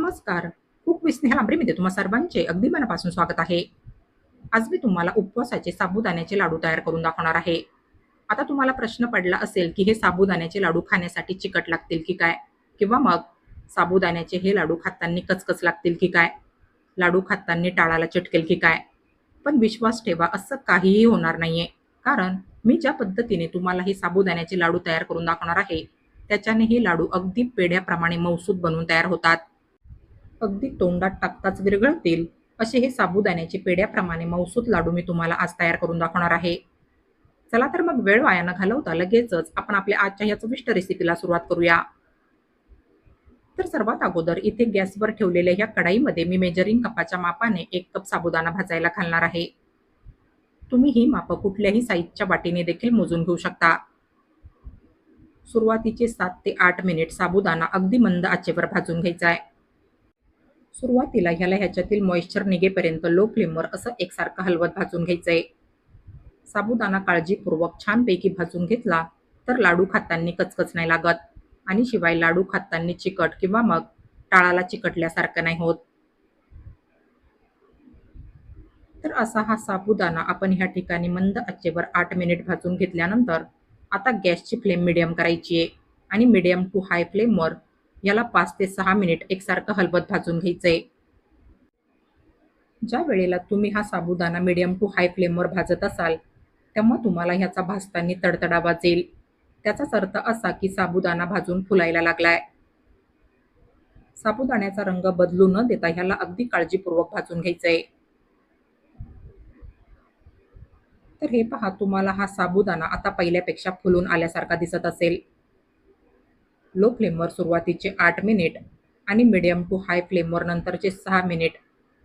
नमस्कार. कुक विस्नेहा लांबरीमध्ये तुम्हा सर्वांचे अगदी मनापासून स्वागत आहे. आज मी तुम्हाला उपवासाचे साबुदाण्याचे लाडू तयार करून दाखवणार आहे. आता तुम्हाला प्रश्न पडला असेल की हे साबुदाण्याचे लाडू खाण्यासाठी चिकट लागतील की काय? किंवा मग साबुदाण्याचे हे लाडू खाताना कचकच लागतील की काय? लाडू खाताना टाळाला चिटकेल की काय? पण विश्वास ठेवा असं काहीही होणार नाहीये. कारण मी ज्या पद्धतीने तुम्हाला हे साबुदाण्याचे लाडू तयार करून दाखवणार आहे त्याच्याने हे लाडू अगदी पेढ्याप्रमाणे मौसूद बनवून तयार होतात. अगदी तोंडात टाकताच विरघळतील असे हे साबुदाण्याचे पेढ्याप्रमाणे मौसूत लाडू मी तुम्हाला आज तयार करून दाखवणार आहे. चला तर मग वेळ वाया न घालवता लगेचच आपण आपल्या आजच्या या चविष्ट रेसिपीला सुरुवात करूया. तर सर्वात अगोदर इथे गॅसवर ठेवलेल्या ह्या कढाईमध्ये मी मेजरिंग कपाच्या मापाने एक कप साबुदाणा भाजायला घालणार आहे. तुम्ही ही मापं कुठल्याही साईजच्या वाटीने देखील मोजून घेऊ शकता. सुरुवातीचे सात ते आठ मिनिट साबुदाणा अगदी मंद आचेवर भाजून घ्यायचा आहे. सुरुवातीला ह्याला ह्याच्यातील मॉइश्चर निघेपर्यंत लो फ्लेमवर असं एकसारखं हलवत भाजून घ्यायचं आहे साबुदाणा काळजीपूर्वक छानपैकी भाजून घेतला तर लाडू खाताना कचकच नाही लागत. आणि शिवाय लाडू खाताना चिकट किंवा मग टाळाला चिकटल्यासारखं नाही होत. तर असा हा साबुदाणा आपण ह्या ठिकाणी मंद आचेवर आठ मिनिट भाजून घेतल्यानंतर आता गॅसची फ्लेम मिडियम करायची आहे आणि मिडियम टू हाय फ्लेमवर याला पाच ते सहा मिनिट एकसारखं हलवत भाजून घ्यायचंय. ज्या वेळेला तुम्ही हा साबुदाणा मिडियम टू हाय फ्लेमवर भाजत असाल तेव्हा तुम्हाला ह्याचा भाजताना तडतडा वाजेल त्याचाच अर्थ असा की साबुदाणा भाजून फुलायला लागलाय. साबुदाण्याचा रंग बदलू न देता ह्याला अगदी काळजीपूर्वक भाजून घ्यायचंय. तर हे पहा तुम्हाला हा साबुदाणा आता पहिल्यापेक्षा फुलून आल्यासारखा दिसत असेल. लो फ्लेमवर सुरुवातीचे आठ मिनिट आणि मिडियम टू हाय फ्लेमवर नंतरचे सहा मिनिट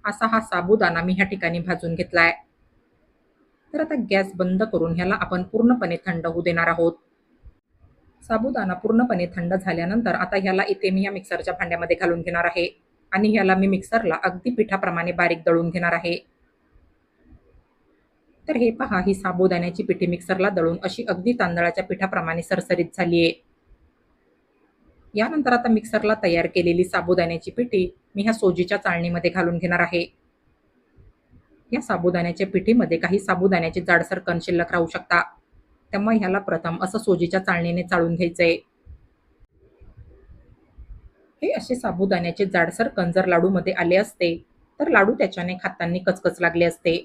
असा हा साबुदाणा मी ह्या ठिकाणी भाजून घेतलाय. तर आता गॅस बंद करून ह्याला आपण पूर्णपणे थंड होऊ देणार आहोत. साबुदाणा पूर्णपणे थंड झाल्यानंतर आता ह्याला इथे मी या मिक्सरच्या भांड्यामध्ये घालून घेणार आहे आणि ह्याला मी मिक्सरला अगदी पिठाप्रमाणे बारीक दळून घेणार आहे. तर हे पहा ही साबुदाण्याची पिठी मिक्सरला दळून अशी अगदी तांदळाच्या पिठाप्रमाणे सरसरीत झाली आहे यानंतर आता मिक्सरला तयार केलेली साबुदाण्याची पिठी मी ह्या सोजीच्या चाळणीमध्ये घालून घेणार आहे. या साबुदाण्याच्या पिठीमध्ये काही साबुदाण्याचे जाडसर कण शिल्लक राहू शकता. त्यामुळे ह्याला प्रथम असं सोजीच्या चाळणीने चाळून घ्यायचंय. हे असे साबुदाण्याचे जाडसर कण जर लाडूमध्ये आले असते तर लाडू त्याच्याने खातांनी कचकच लागले असते.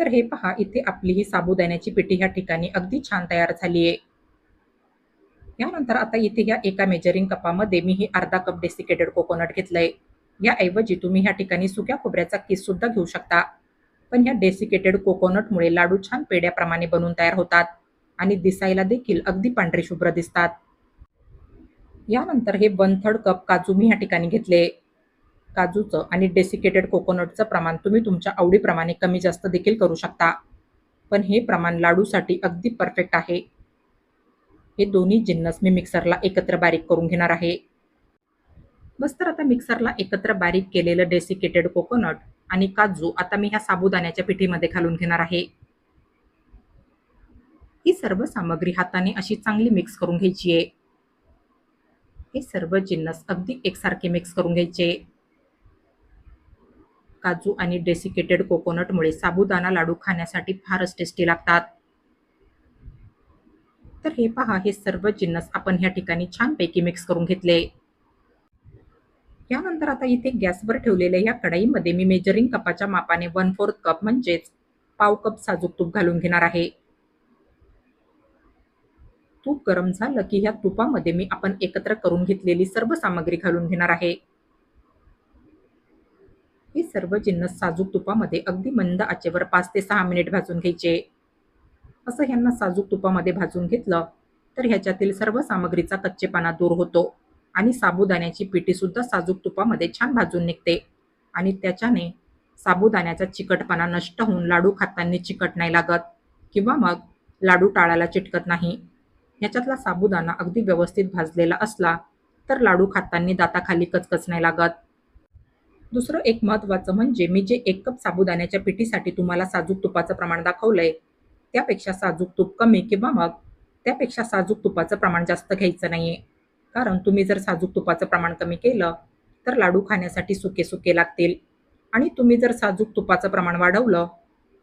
तर हे पहा इथे आपली ही साबुदाण्याची पिठी ह्या ठिकाणी अगदी छान तयार झाली आहे यानंतर आता इथे ह्या एका मेजरिंग कपामध्ये मी हे अर्धा कप डेसिकेटेड कोकोनट घेतलंय. याऐवजी तुम्ही ह्या ठिकाणी सुक्या खोबऱ्याचा किस सुद्धा घेऊ शकता. पण ह्या डेसिकेटेड कोकोनटमुळे लाडू छान पेड्याप्रमाणे बनून तयार होतात आणि दिसायला देखील अगदी पांढरे शुभ्र दिसतात. यानंतर हे वन थर्ड कप काजू मी ह्या ठिकाणी घेतले. काजूचं आणि डेसिकेटेड कोकोनटचं प्रमाण तुम्ही तुमच्या आवडीप्रमाणे कमी जास्त देखील करू शकता. पण हे प्रमाण लाडूसाठी अगदी परफेक्ट आहे. हे दोन्ही जिन्नस मी मिक्सरला एकत्र बारीक करून घेणार आहे. बस तर आता मिक्सरला एकत्र बारीक केलेलं डेसिकेटेड कोकोनट आणि काजू आता मी ह्या साबुदाण्याच्या पिठीमध्ये घालून घेणार आहे. ही सर्व सामग्री हाताने अशी चांगली मिक्स करून घ्यायची आहे. हे सर्व जिन्नस अगदी एकसारखे मिक्स करून घ्यायचे. काजू आणि डेसिकेटेड कोकोनटमुळे साबुदाणा लाडू खाण्यासाठी फारच टेस्टी लागतात. तर हे पहा हे सर्व जिन्नस आपण ह्या ठिकाणी छानपैकी मिक्स करून घेतले. यानंतर आता इथे गॅसवर ठेवलेल्या या कढाईमध्ये मी मेजरिंग कपाच्या मापाने वन फोर्थ कप म्हणजेच पाव कप साजूक तूप घालून घेणार आहे. तूप गरम झालं की ह्या तुपामध्ये मी आपण एकत्र करून घेतलेली सर्व सामग्री घालून घेणार आहे. हे सर्व जिन्नस साजूक तुपामध्ये अगदी मंद आचेवर पाच ते सहा मिनिट भाजून घ्यायचे. असं ह्यांना साजूक तुपामध्ये भाजून घेतलं तर ह्याच्यातील सर्व सामग्रीचा कच्चेपणा दूर होतो आणि साबुदाण्याची पिठीसुद्धा साजूक तुपामध्ये छान भाजून निघते. आणि त्याच्याने साबुदाण्याचा चिकटपणा नष्ट होऊन लाडू खाताना चिकट नाही लागत किंवा मग लाडू टाळायला चिटकत नाही. ह्याच्यातला साबुदाणा अगदी व्यवस्थित भाजलेला असला तर लाडू खाताना दाताखाली कचकच नाही लागत. दुसरं एक महत्त्वाचं म्हणजे मी जे एक कप साबुदाण्याच्या पिठीसाठी तुम्हाला साजूक तुपाचं प्रमाण दाखवलंय त्यापेक्षा साजूक तूप कमी किंवा मग त्यापेक्षा साजूक तुपाचं प्रमाण जास्त घ्यायचं नाहीये. कारण तुम्ही जर साजूक तुपाचं प्रमाण कमी केलं तर लाडू खाण्यासाठी सुके सुके लागतील. आणि तुम्ही जर साजूक तुपाचं प्रमाण वाढवलं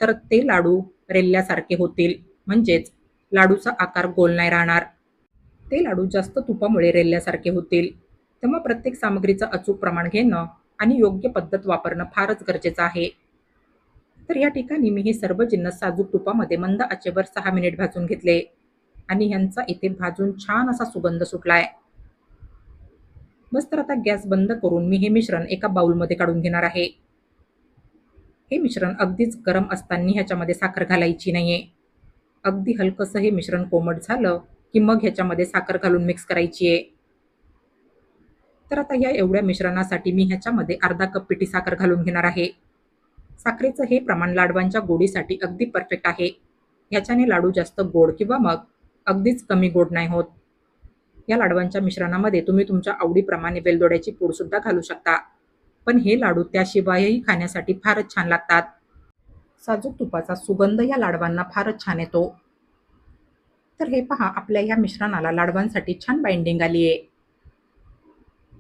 तर ते लाडू रेल्ल्यासारखे होतील. म्हणजेच लाडूचा आकार गोल नाही राहणार. ते लाडू जास्त तुपामुळे रेल्ल्यासारखे होतील. तेव्हा प्रत्येक सामग्रीचं अचूक प्रमाण घेणं आणि योग्य पद्धत वापरणं फारच गरजेचं आहे. तर या ठिकाणी मी हे सर्व जिन्नस साजूक तुपामध्ये मंद आचेवर सहा मिनिट भाजून घेतले. आणि ह्यांचा इथे भाजून छान असा सुगंध सुटलाय. बस तर आता गॅस बंद करून मी हे मिश्रण एका बाउलमध्ये काढून घेणार आहे. हे मिश्रण अगदीच गरम असताना ह्याच्यामध्ये साखर घालायची नाहीये. अगदी हलकंसं हे मिश्रण कोमट झालं की मग ह्याच्यामध्ये साखर घालून मिक्स करायची आहे तर आता या एवढ्या मिश्रणासाठी मी ह्याच्यामध्ये अर्धा कप पिठी साखर घालून घेणार आहे. साखरेचं हे प्रमाण लाडवांच्या गोडीसाठी अगदी परफेक्ट आहे. ह्याच्याने लाडू जास्त गोड किंवा मग अगदीच कमी गोड नाही होत. या लाडवांच्या मिश्रणामध्ये तुम्ही तुमच्या आवडीप्रमाणे वेलदोड्याची पूडसुद्धा घालू शकता. पण हे लाडू त्याशिवायही खाण्यासाठी फारच छान लागतात. साजूक तुपाचा सुगंध या लाडवांना फारच छान येतो. तर हे पहा आपल्या या मिश्रणाला लाडवांसाठी छान बाइंडिंग आली आहे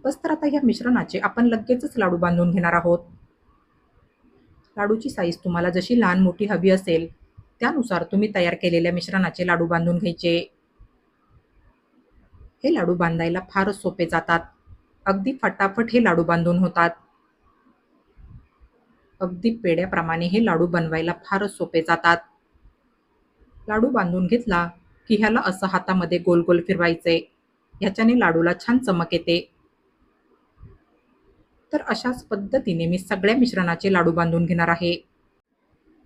बस तर आता या मिश्रणाचे आपण लगेचच लाडू बांधून घेणार आहोत. लाडूची साईज तुम्हाला जशी लहान मोठी हवी असेल त्यानुसार तुम्ही तयार केलेल्या मिश्रणाचे लाडू बांधून घ्यायचे. हे लाडू बांधायला फारच सोपे जातात. अगदी फटाफट हे लाडू बांधून होतात. अगदी पेड्याप्रमाणे हे लाडू बनवायला फारच सोपे जातात. लाडू बांधून घेतला की ह्याला असं हातामध्ये गोल गोल फिरवायचे. ह्याच्याने लाडूला छान चमक येते. तर अशाच पद्धतीने मी सगळ्या मिश्रणाचे लाडू बांधून घेणार आहे.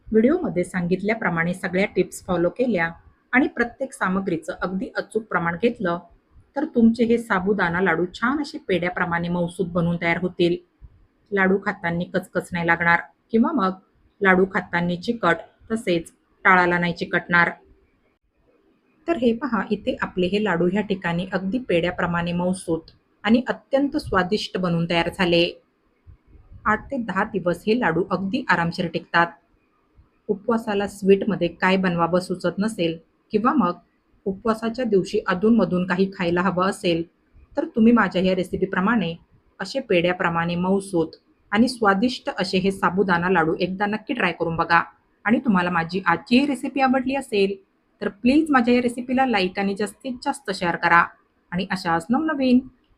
व्हिडिओमध्ये सांगितल्याप्रमाणे सगळ्या टिप्स फॉलो केल्या आणि प्रत्येक सामग्रीचं अगदी अचूक प्रमाण घेतलं तर तुमचे हे साबुदाणा लाडू छान असे पेड्याप्रमाणे मौसूद बनवून तयार होतील. लाडू खाताना कचकच नाही लागणार किंवा मग लाडू खाताना चिकट तसेच टाळाला नाही चिकटणार. तर हे पहा इथे आपले हे लाडू ह्या ठिकाणी अगदी पेड्याप्रमाणे मौसूत आणि अत्यंत स्वादिष्ट बनून तयार झाले. आठ ते दहा दिवस हे लाडू अगदी आरामशीर टिकतात. उपवासाला स्वीटमध्ये काय बनवावं सुचत नसेल किंवा मग उपवासाच्या दिवशी अधूनमधून काही खायला हवं असेल तर तुम्ही माझ्या या रेसिपीप्रमाणे असे पेड्याप्रमाणे मऊसूत आणि स्वादिष्ट असे हे साबुदाणा लाडू एकदा नक्की ट्राय करून बघा. आणि तुम्हाला माझी आजची ही रेसिपी आवडली असेल तर प्लीज माझ्या या रेसिपीला लाईक आणि जास्तीत जास्त शेअर करा. आणि अशाच नवनवीन